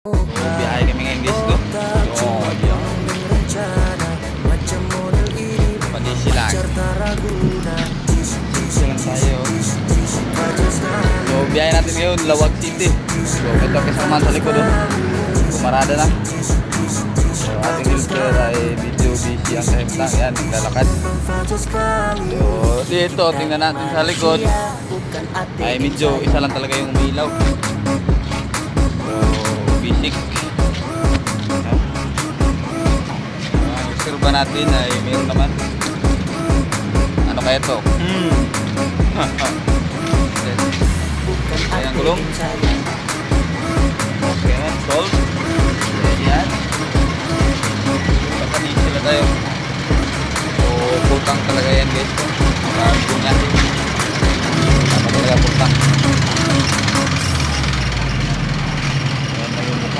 Biyahe kami ngayon guys ko. So, yun. Pati sila. Tingnan tayo. So, biyahe natin ngayon, Lawag City. So, ito kasama sa likod oh. Pumarada na. So, ating filter ay video busy ang kahit lang. Yan, naglalakad. So, dito, tingnan natin sa likod. Ay, medyo isa lang talaga yung umilaw. Observe uh, natin ay mayroon naman. Ano kaya to? Hmm. Ayan ang gulong. Okay, solve. Ayan. Papanin sila tayo. So, butang talaga yan guys.